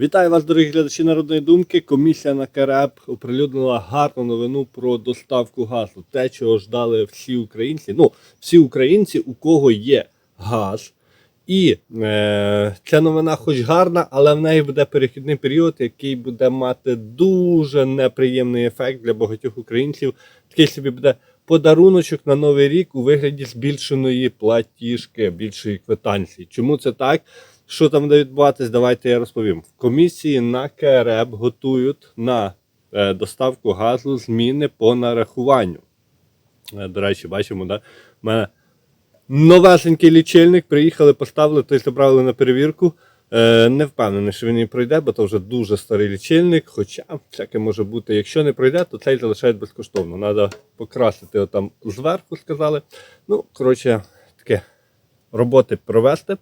Вітаю вас, дорогі глядачі народної думки. Комісія на КРЕП оприлюднила гарну новину про доставку газу. Те, чого ждали всі українці. Ну, всі українці, у кого є газ. І е, ця новина, хоч гарна, але в неї буде перехідний період, який буде мати дуже неприємний ефект для багатьох українців. Такий собі буде подаруночок на новий рік у вигляді збільшеної платіжки, більшої квитанції. Чому це так? Що там буде відбуватись, давайте я розповім. В комісії на КРЕБ готують на е, доставку газу зміни по нарахуванню. Е, До речі, бачимо, да? У мене новесенький лічильник, приїхали, поставили, той забрали на перевірку. Е, не впевнений, що він і пройде, бо то вже дуже старий лічильник. Хоча всяке може бути. Якщо не пройде, то цей залишають безкоштовно. Треба покрасити там зверху, сказали. Ну, коротше, таке роботи провести.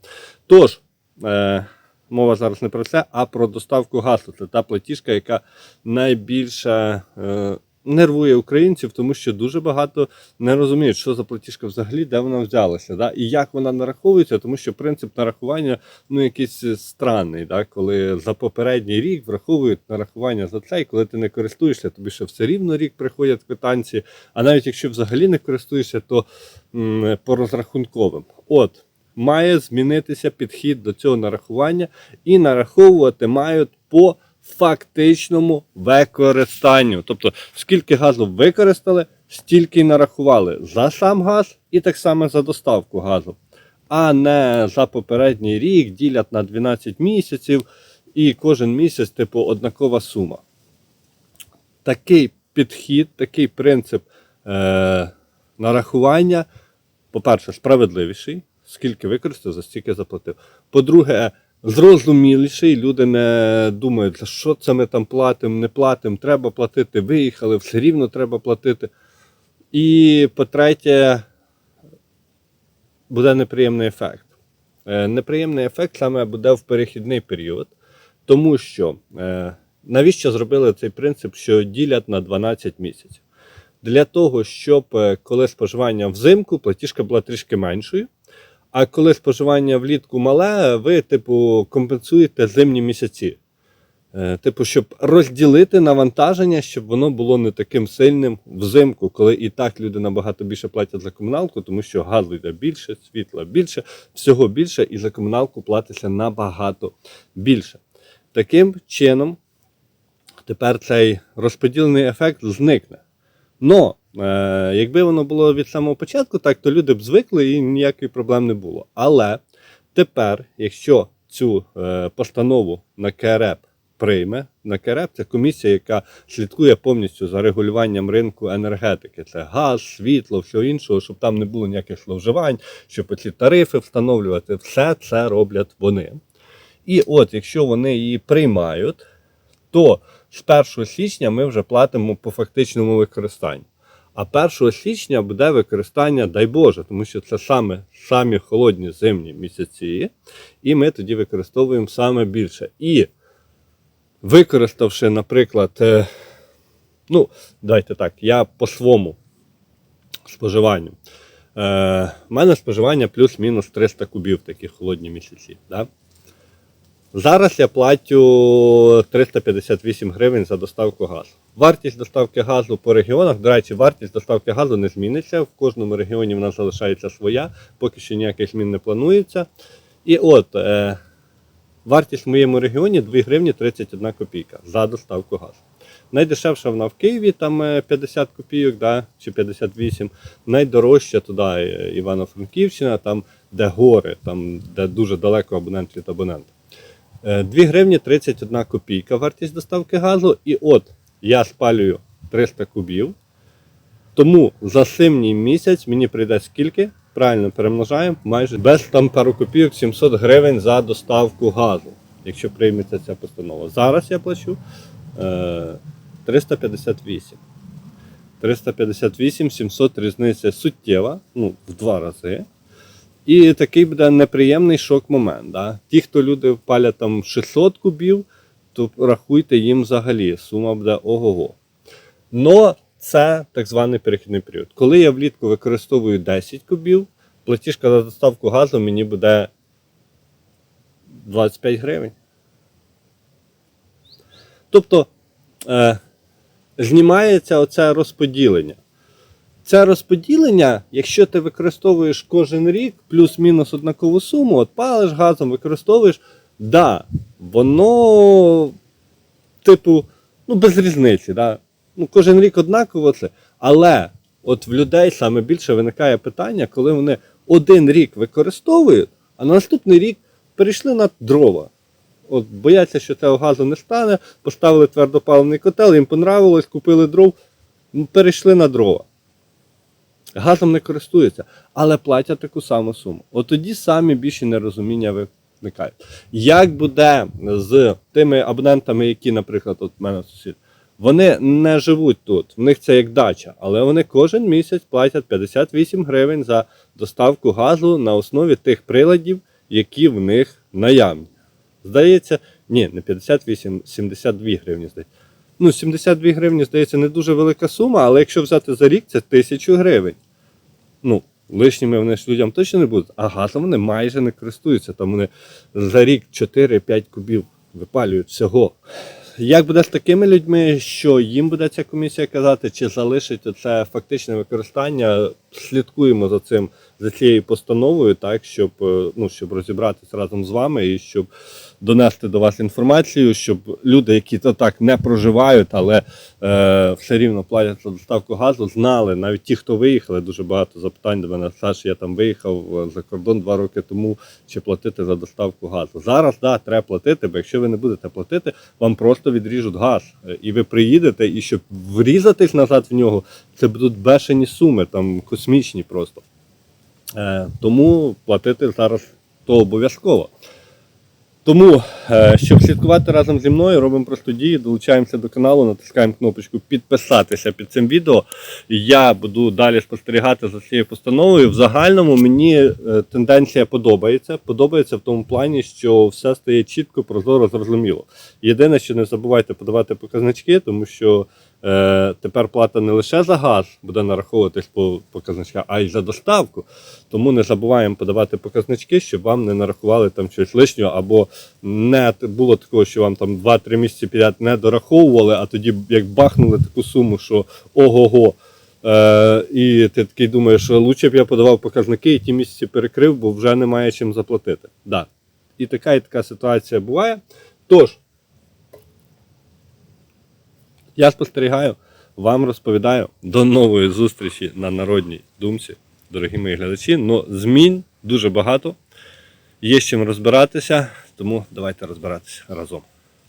Тож, е, мова зараз не про це, а про доставку газу. Це та платіжка, яка найбільше е, нервує українців, тому що дуже багато не розуміють, що за платіжка взагалі, де вона взялася, да? і як вона нараховується, тому що принцип нарахування ну, якийсь странний, да? коли за попередній рік враховують нарахування за це, і коли ти не користуєшся, тобі ще все рівно рік приходять квитанції. А навіть якщо взагалі не користуєшся, то м, по розрахунковим. От має змінитися підхід до цього нарахування, і нараховувати мають по фактичному використанню. Тобто, скільки газу використали, стільки й нарахували за сам газ і так само за доставку газу. А не за попередній рік ділять на 12 місяців, і кожен місяць, типу, однакова сума. Такий підхід, такий принцип е- нарахування, по-перше, справедливіший, скільки використав, за стільки заплатив. По-друге, зрозуміліший, люди не думають, за що це ми там платимо, не платимо, треба платити, виїхали, все рівно треба платити. І по-третє, буде неприємний ефект. Е, Неприємний ефект саме буде в перехідний період, тому що е, навіщо зробили цей принцип, що ділять на 12 місяців? Для того, щоб е, коли споживання взимку, платіжка була трішки меншою. А коли споживання влітку мале, ви, типу, компенсуєте зимні місяці. Е, Типу, щоб розділити навантаження, щоб воно було не таким сильним взимку, коли і так люди набагато більше платять за комуналку, тому що газу йде більше, світла більше, всього більше, і за комуналку платиться набагато більше. Таким чином, тепер цей розподілений ефект зникне. Но, якби воно було від самого початку, так то люди б звикли і ніяких проблем не було. Але тепер, якщо цю е, постанову на КРЕП прийме, на КРЕП це комісія, яка слідкує повністю за регулюванням ринку енергетики. Це газ, світло, все іншого, щоб там не було ніяких зловживань, щоб ці тарифи встановлювати, все це роблять вони. І от, якщо вони її приймають, то з 1 січня ми вже платимо по фактичному використанню. А 1 січня буде використання, дай Боже, тому що це саме самі холодні зимні місяці, і ми тоді використовуємо саме більше. І використавши, наприклад, е, ну, давайте так, я по своєму споживанню. Е, У мене споживання плюс-мінус 300 кубів такі холодні місяці. Да? Зараз я платю 358 гривень за доставку газу. Вартість доставки газу по регіонах, до речі, вартість доставки газу не зміниться. В кожному регіоні вона залишається своя, поки що ніяких змін не планується. І от е, вартість в моєму регіоні 2 гривні 31 копійка за доставку газу. Найдешевша вона в Києві, там е, 50 копійок, да, чи 58. Найдорожча туди е, Івано-Франківщина, там де гори, там де дуже далеко абонент від абонента. Е, 2 гривні 31 копійка вартість доставки газу. І от я спалюю 300 кубів. Тому за зимній місяць мені прийде скільки? Правильно перемножаємо, майже без там пару копійок 700 гривень за доставку газу, якщо прийметься ця постанова. Зараз я плачу е, 358. 358, 700 різниця суттєва, ну, в два рази. І такий буде неприємний шок-момент. Да? Ті, хто люди палять там 600 кубів, то рахуйте їм взагалі, сума буде ого-го. Но це так званий перехідний період. Коли я влітку використовую 10 кубів, платіжка за доставку газу мені буде 25 гривень. Тобто е, знімається оце розподілення. Це розподілення, якщо ти використовуєш кожен рік плюс-мінус однакову суму, от палиш газом, використовуєш, да, воно, типу, ну, без різниці. Да? Ну, кожен рік однаково це. Але от в людей саме більше виникає питання, коли вони один рік використовують, а на наступний рік перейшли на дрова. От бояться, що цього газу не стане, поставили твердопаливний котел, їм понравилось, купили дров, перейшли на дрова. Газом не користуються, але платять таку саму суму. От тоді самі більші нерозуміння виникають. Як буде з тими абонентами, які, наприклад, от в мене сусід, вони не живуть тут, в них це як дача, але вони кожен місяць платять 58 гривень за доставку газу на основі тих приладів, які в них наявні. Здається, ні, не 58, 72 гривні здається. Ну, 72 гривні, здається, не дуже велика сума, але якщо взяти за рік, це 1000 гривень. Ну, лишніми вони ж людям точно не будуть, а газом вони майже не користуються. Там вони за рік 4-5 кубів випалюють всього. Як буде з такими людьми, що їм буде ця комісія казати, чи залишить це фактичне використання, слідкуємо за цим, за цією постановою, так, щоб, е, ну, щоб розібратися разом з вами і щоб донести до вас інформацію, щоб люди, які то так не проживають, але е, все рівно платять за доставку газу, знали, навіть ті, хто виїхали, дуже багато запитань до мене. Саш, я там виїхав е, за кордон два роки тому, чи платити за доставку газу. Зараз да, треба платити, бо якщо ви не будете платити, вам просто відріжуть газ. Е, І ви приїдете, і щоб врізатись назад в нього, це будуть бешені суми, там космічні просто. Е, тому платити зараз то обов'язково. Тому, е, щоб слідкувати разом зі мною, робимо просто дії, долучаємося до каналу, натискаємо кнопочку підписатися під цим відео. Я буду далі спостерігати за цією постановою. В загальному мені е, тенденція подобається. Подобається в тому плані, що все стає чітко, прозоро, зрозуміло. Єдине, що не забувайте подавати показнички, тому що тепер плата не лише за газ буде нараховуватись по показничкам, а й за доставку. Тому не забуваємо подавати показнички, щоб вам не нарахували там щось лишнього, або не було такого, що вам там 2-3 місяці підряд не дораховували, а тоді як бахнули таку суму, що ого-го. Е, і ти такий думаєш, що лучше б я подавав показники і ті місяці перекрив, бо вже немає чим заплатити. Да. І така і така ситуація буває. Тож, я спостерігаю, вам розповідаю. До нової зустрічі на народній думці, дорогі мої глядачі. Ну, змін дуже багато. Є з чим розбиратися, тому давайте розбиратися разом.